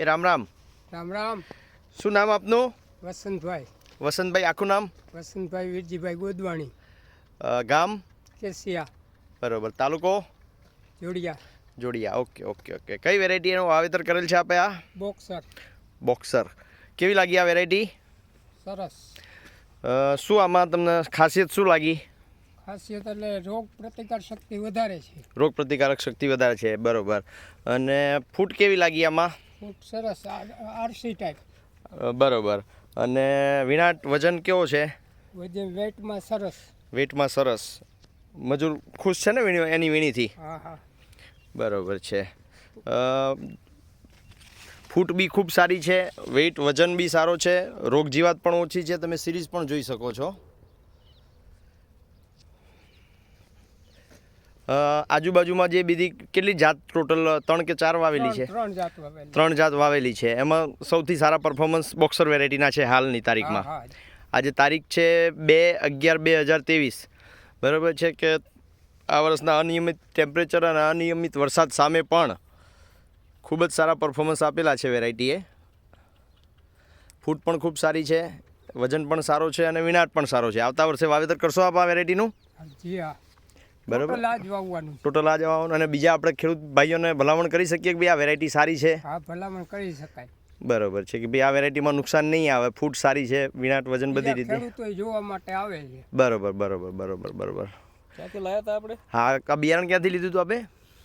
એ રામ રામ. રામ રામ. શું નામ આપનું? વસંતભાઈ. વસંતભાઈ આખું નામ? વસંતભાઈ વીરજીભાઈ ગોદવાણી. ગામ? કેસિયા બરોબર. તાલુકો? Jodiya. Jodiya. Okay okay okay. કઈ વેરાયટીનું વાવેતર કરેલ છે આપે આ? બોક્સર. બોક્સર. કેવી લાગી આ વેરાયટી સરસ. શું આમાં તમને ખાસિયત શું લાગી? ખાસિયત એટલે રોગ પ્રતિકાર શક્તિ વધારે છે. રોગ પ્રતિકારક શક્તિ વધારે છે. બરોબર. અને ફૂટ કેવી લાગી આમાં? ખૂબ સરસ આરસી ટાઈપ બરોબર. અને વિનાટ વજન કેવો છે? વજન વેટમાં સરસ. વેટમાં સરસ. મજૂર ખુશ છે ને એની વીણીથી? હા હા. બરોબર છે. ફૂટ બી ખૂબ સારી છે વેઇટ વજન બી સારો છે રોગ જીવાત પણ ઓછી છે તમે સિરીઝ પણ જોઈ શકો છો. આજુબાજુમાં જે બીજી કેટલી જાત ટોટલ ત્રણ કે ચાર વાવેલી છે? ત્રણ જાત વાવેલી. છે. એમાં સૌથી સારા પરફોર્મન્સ બોક્સર વેરાયટીના છે હાલની તારીખમાં. આજે તારીખ છે બે અગિયાર બે હજાર ત્રેવીસ. બરાબર છે કે આ વર્ષના અનિયમિત ટેમ્પરેચર અને અનિયમિત વરસાદ સામે પણ ખૂબ જ સારા પરફોર્મન્સ આપેલા છે વેરાયટીએ ફૂટ પણ ખૂબ સારી છે વજન પણ સારો છે અને વિનાટ પણ સારો છે. આવતા વર્ષે વાવેતર કરશો આપ આ વેરાયટીનું જી હા. બરાબર? ટોટલ આ જ ટોટલ આ જવાનું અને બીજા આપણે ખેડૂત ભાઈઓને ભલામણ કરી શકીએ કે ભાઈ આ વેરાયટી સારી છે? હા ભલામણ કરી શકાય. બરાબર છે કે ભાઈ આ વેરાયટીમાં નુકસાન નહીં આવે ફૂટ સારી છે વિનાટ વજન બધી રીતે. ખેડૂતો જોવા માટે આવે છે. બરોબર બરોબર બરોબર બરોબર. ક્યાંથી લાયા હતા આપણે? હા આ બિયારણ ક્યાંથી લીધું હતું આપે?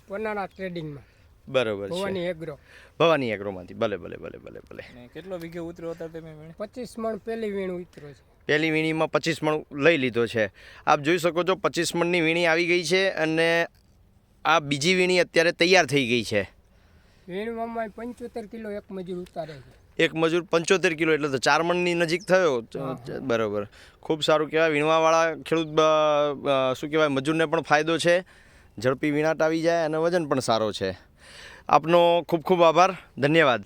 પન્નાના ટ્રેડિંગમાં બરોબર છે. ભવાની એગ્રો ભવાની એગ્રોમાંથી ભલે ભલે ભલે ભલે ભલે. કેટલો વીઘે ઉતર્યો હતા તમે પચીસ મણ પેલી વીણ ઉતર્યો છે. પહેલી વીણીમાં પચીસ મણ લઈ લીધો છે. આપ જોઈ શકો છો પચીસ મણની વીણી આવી ગઈ છે અને આ બીજી વીણી અત્યારે તૈયાર થઈ ગઈ છે. વીણવામાં પંચોતેર કિલો એક મજૂર ઉતારે છે. એક મજૂર પંચોતેર કિલો એટલે તો ચાર મણની નજીક થયો. ચ- બરોબર. ખૂબ સારું કહેવાય. વીણવાવાળા ખેડૂત શું કહેવાય મજૂરને પણ ફાયદો છે. ઝડપી વીણાટ આવી જાય અને વજન પણ સારો છે. આપનો ખૂબ ખૂબ આભાર. ધન્યવાદ.